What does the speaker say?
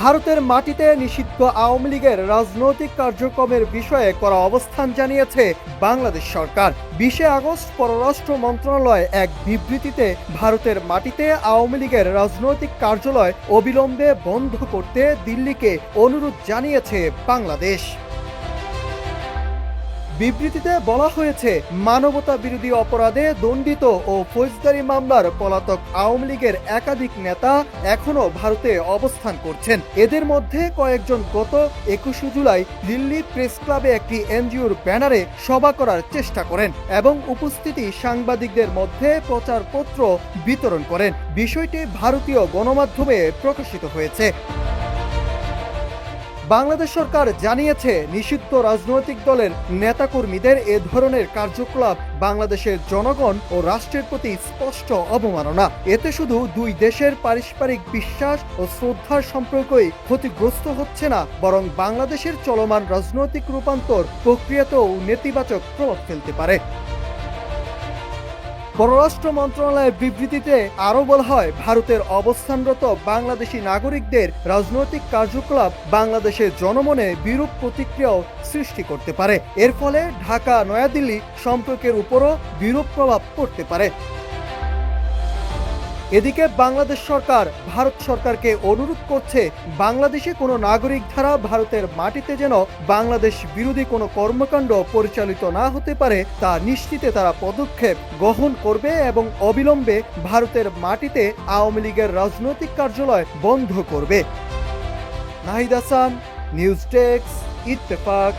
ভারতের মাটিতে নিষিদ্ধ আওয়ামী লীগের রাজনৈতিক কার্যক্রমের বিষয়ে করা অবস্থান জানিয়েছে বাংলাদেশ সরকার। বিশে আগস্ট পররাষ্ট্র মন্ত্রণালয় এক বিবৃতিতে ভারতের মাটিতে আওয়ামী লীগের রাজনৈতিক কার্যালয় অবিলম্বে বন্ধ করতে দিল্লিকে অনুরোধ জানিয়েছে বাংলাদেশ। বিবৃতিতে বলা হয়েছে, মানবতা বিরোধী অপরাধে দণ্ডিত ও ফৌজদারি মামলার পলাতক আওয়ামী লীগের একাধিক নেতা এখনও ভারতে অবস্থান করছেন। এদের মধ্যে কয়েকজন গত একুশে জুলাই দিল্লি প্রেস ক্লাবে একটি এনজিওর ব্যানারে সভা করার চেষ্টা করেন এবং উপস্থিতি সাংবাদিকদের মধ্যে প্রচারপত্র বিতরণ করেন। বিষয়টি ভারতীয় গণমাধ্যমে প্রকাশিত হয়েছে। বাংলাদেশ সরকার জানিয়েছে, নিষিদ্ধ রাজনৈতিক দলের নেতাকর্মীদের এ ধরনের কার্যকলাপ বাংলাদেশের জনগণ ও রাষ্ট্রের প্রতি স্পষ্ট অবমাননা। এতে শুধু দুই দেশের পারস্পরিক বিশ্বাস ও শ্রদ্ধার সম্পর্কই ক্ষতিগ্রস্ত হচ্ছে না, বরং বাংলাদেশের চলমান রাজনৈতিক রূপান্তর প্রক্রিয়াতেও নেতিবাচক প্রভাব ফেলতে পারে। পররাষ্ট্র মন্ত্রণালয়ের বিবৃতিতে আরও বলা হয়, ভারতের অবস্থানরত বাংলাদেশি নাগরিকদের রাজনৈতিক কার্যকলাপ বাংলাদেশের জনমনে বিরূপ প্রতিক্রিয়াও সৃষ্টি করতে পারে। এর ফলে ঢাকা, নয়াদিল্লি সম্পর্কের উপরও বিরূপ প্রভাব পড়তে পারে। এদিকে বাংলাদেশ সরকার, ভারত সরকারকে অনুরোধ করছে, বাংলাদেশে কোনো নাগরিক ধারা ভারতের মাটিতে যেন বাংলাদেশ বিরোধী কোনো কর্মকাণ্ড পরিচালিত না হতে পারে, তা নিশ্চিতে তারা পদক্ষেপ গ্রহণ করবে এবং অবিলম্বে ভারতের মাটিতে আওয়ামী লীগের রাজনৈতিক কার্যালয় বন্ধ করবে। Nahid Hasan, news desk, Ittefaq.